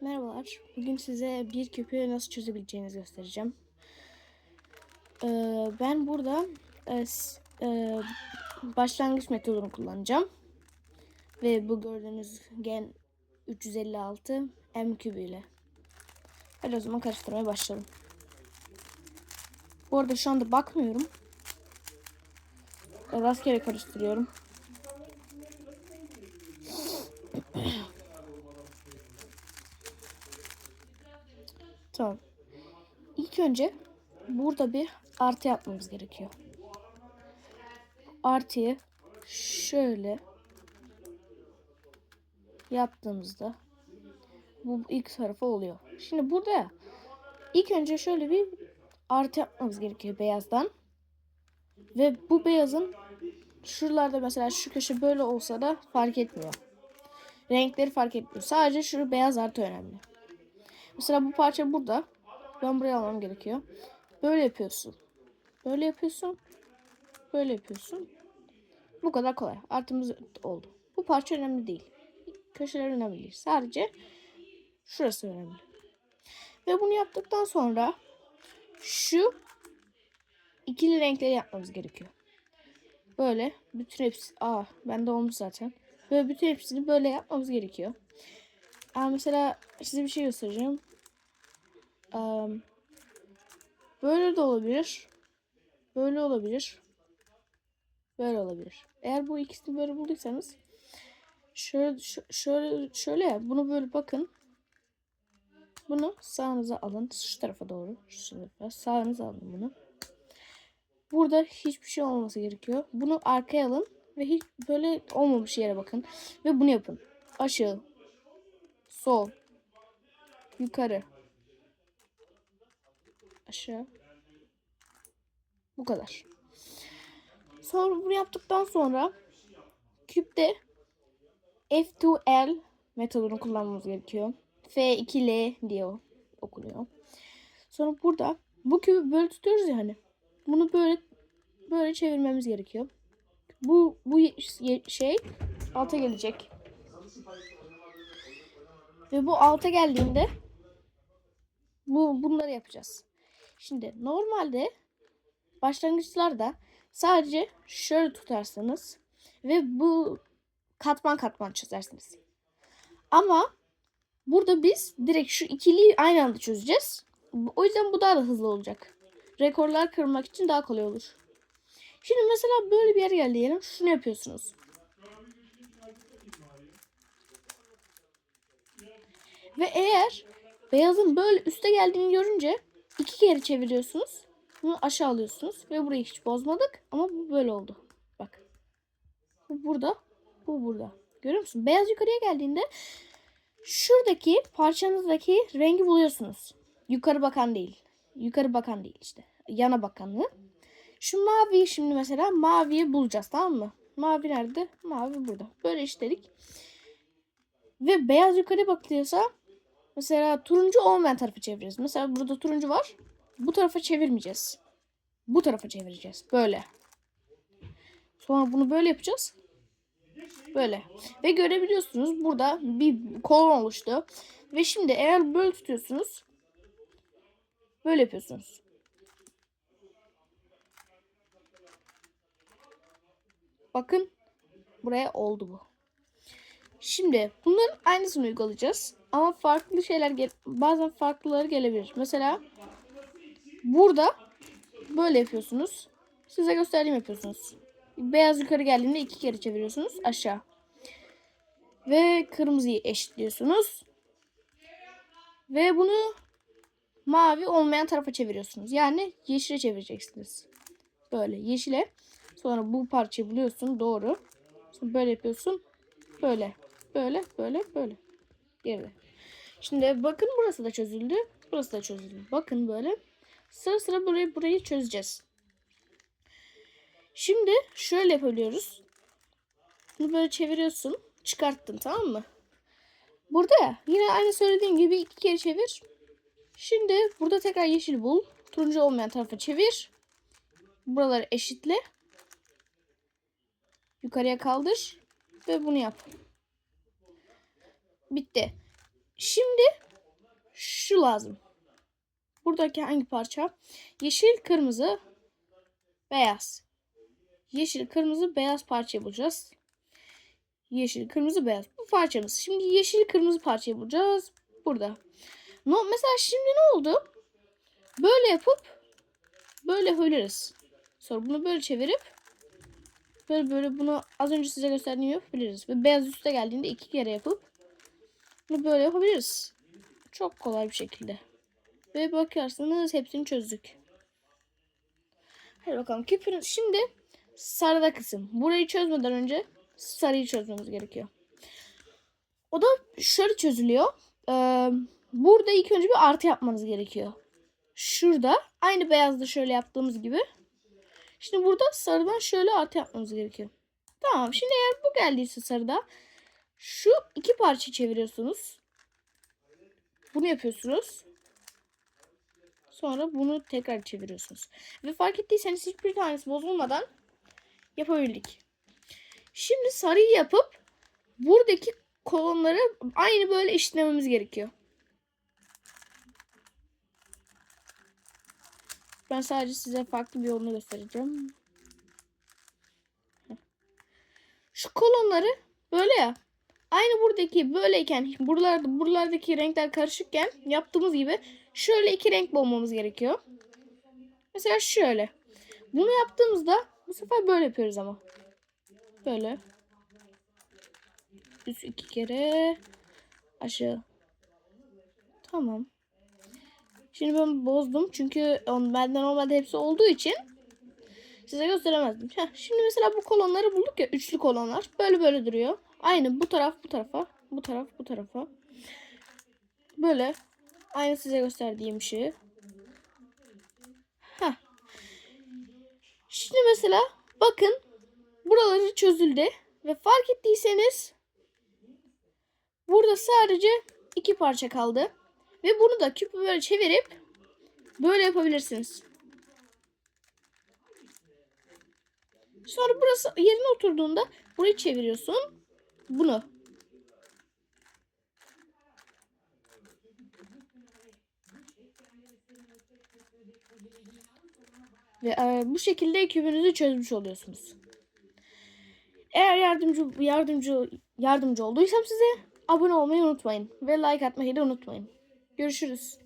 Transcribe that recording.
Merhabalar. Bugün size bir küpü nasıl çözebileceğinizi göstereceğim. Ee, ben burada e, e, başlangıç metodunu kullanacağım. Ve bu gördüğünüz gen 356 M kübüyle. Hadi o zaman karıştırmaya başlayalım. Bu arada şu anda bakmıyorum. Rastgele karıştırıyorum. Tamam. İlk önce burada bir artı yapmamız gerekiyor. Artıyı şöyle yaptığımızda bu ilk tarafa oluyor. Şimdi burada ilk önce şöyle bir artı yapmamız gerekiyor beyazdan. Ve bu beyazın şuralarda mesela şu köşe böyle olsa da fark etmiyor. Renkleri fark etmiyor. Sadece şu beyaz artı önemli. Mesela bu parça burada. Ben buraya almam gerekiyor. Böyle yapıyorsun. Böyle yapıyorsun. Böyle yapıyorsun. Bu kadar kolay. Artımız oldu. Bu parça önemli değil. Köşeler önemli değil. Sadece şurası önemli. Ve bunu yaptıktan sonra şu ikili renkleri yapmamız gerekiyor. Böyle bütün hepsi aa bende olmuş zaten. Böyle bütün hepsini böyle yapmamız gerekiyor. Aa, mesela size bir şey göstereceğim. Böyle de olabilir. Böyle olabilir. Böyle olabilir. Eğer bu ikisini böyle bulduysanız şöyle şöyle şöyle yap. Bunu böyle bakın. Bunu sağınıza alın. Şu tarafa doğru. Şu tarafa. Sağınıza alın bunu. Burada hiçbir şey olmaması gerekiyor. Bunu arkaya alın ve hiç böyle olmamış yere bakın ve bunu yapın. Aşağı, sol, yukarı, aşağı. Bu kadar. Sonra bunu yaptıktan sonra küpte F2L metodunu kullanmamız gerekiyor. F2L diye okunuyor. Sonra burada bu küpü böyle tutuyoruz ya hani. Bunu böyle böyle çevirmemiz gerekiyor. Bu bu şey alta gelecek. Ve bu alta geldiğinde bu bunları yapacağız. Şimdi normalde başlangıçlarda sadece şöyle tutarsanız ve bu katman katman çözersiniz. Ama burada biz direkt şu ikiliyi aynı anda çözeceğiz. O yüzden bu daha da hızlı olacak. Rekorlar kırmak için daha kolay olur. Şimdi mesela böyle bir yer geldi diyelim. Şunu yapıyorsunuz. Ve eğer beyazın böyle üste geldiğini görünce iki kere çeviriyorsunuz. Bunu aşağı alıyorsunuz. Ve burayı hiç bozmadık. Ama bu böyle oldu. Bak. Bu burada. Bu burada. Görüyor musun? Beyaz yukarıya geldiğinde şuradaki parçanızdaki rengi buluyorsunuz. Yukarı bakan değil. Yukarı bakan değil işte. Yana bakanı. Şu maviyi şimdi mesela maviyi bulacağız tamam mı? Mavi nerede? Mavi burada. Böyle işledik. Ve beyaz yukarı bakılıyorsa mesela turuncu olmayan tarafı çevireceğiz. Mesela burada turuncu var. Bu tarafa çevirmeyeceğiz. Bu tarafa çevireceğiz. Böyle. Sonra bunu böyle yapacağız. Böyle. Ve görebiliyorsunuz burada bir kolon oluştu. Ve şimdi eğer böyle tutuyorsunuz. Böyle yapıyorsunuz. Bakın buraya oldu bu. Şimdi bunların aynısını uygulayacağız. Ama farklı şeyler bazen farklıları gelebilir. Mesela burada böyle yapıyorsunuz. Size gösterdiğim yapıyorsunuz. Beyaz yukarı geldiğinde iki kere çeviriyorsunuz aşağı. Ve kırmızıyı eşitliyorsunuz. Ve bunu mavi olmayan tarafa çeviriyorsunuz. Yani yeşile çevireceksiniz. Böyle yeşile. Sonra bu parçayı buluyorsun doğru. Sonra böyle yapıyorsun. Böyle. Böyle böyle böyle. Geride. Şimdi bakın burası da çözüldü. Burası da çözüldü. Bakın böyle. Sıra sıra burayı burayı çözeceğiz. Şimdi şöyle yapabiliyoruz. Bunu böyle çeviriyorsun. Çıkarttın tamam mı? Burada yine aynı söylediğim gibi iki kere çevir. Şimdi burada tekrar yeşil bul. Turuncu olmayan tarafa çevir. Buraları eşitle. Yukarıya kaldır. Ve bunu yap. Bitti. Şimdi şu lazım. Buradaki hangi parça? Yeşil, kırmızı, beyaz. Yeşil, kırmızı, beyaz parçayı bulacağız. Yeşil, kırmızı, beyaz. Bu parçamız. Şimdi yeşil, kırmızı parçayı bulacağız. Burada. No, mesela şimdi ne oldu? Böyle yapıp böyle yapabiliriz. Sonra bunu böyle çevirip böyle böyle bunu az önce size gösterdiğim yapabiliriz. Ve beyaz üste geldiğinde iki kere yapıp bunu böyle yapabiliriz. Çok kolay bir şekilde. Ve bakarsanız hepsini çözdük. Hadi bakalım. Küpürün şimdi sarıda kısım. Burayı çözmeden önce sarıyı çözmemiz gerekiyor. O da şöyle çözülüyor. Ee, burada ilk önce bir artı yapmanız gerekiyor. Şurada aynı beyazda şöyle yaptığımız gibi. Şimdi burada sarıdan şöyle artı yapmamız gerekiyor. Tamam. Şimdi eğer bu geldiyse sarıda şu iki parça çeviriyorsunuz. Bunu yapıyorsunuz. Sonra bunu tekrar çeviriyorsunuz. Ve fark ettiyseniz hiçbir tanesi bozulmadan yapabildik. Şimdi sarıyı yapıp buradaki kolonları aynı böyle eşitlememiz gerekiyor. Ben sadece size farklı bir yolunu göstereceğim. Şu kolonları böyle ya. Aynı buradaki böyleyken buralarda buralardaki renkler karışıkken yaptığımız gibi şöyle iki renk bulmamız gerekiyor. Mesela şöyle. Bunu yaptığımızda bu sefer böyle yapıyoruz ama. Böyle. Üst iki kere aşağı. Tamam. Şimdi ben bozdum çünkü on, benden normalde hepsi olduğu için size gösteremezdim. Heh, şimdi mesela bu kolonları bulduk ya üçlü kolonlar. Böyle böyle duruyor. Aynı bu taraf bu tarafa. Bu taraf bu tarafa. Böyle. Aynı size gösterdiğim şey. Şimdi mesela bakın buraları çözüldü. Ve fark ettiyseniz burada sadece iki parça kaldı. Ve bunu da küpü böyle çevirip böyle yapabilirsiniz. Sonra burası yerine oturduğunda burayı çeviriyorsun. Bunu. Ve e, bu şekilde kübünüzü çözmüş oluyorsunuz. Eğer yardımcı yardımcı yardımcı olduysam size abone olmayı unutmayın ve like atmayı da unutmayın. Görüşürüz.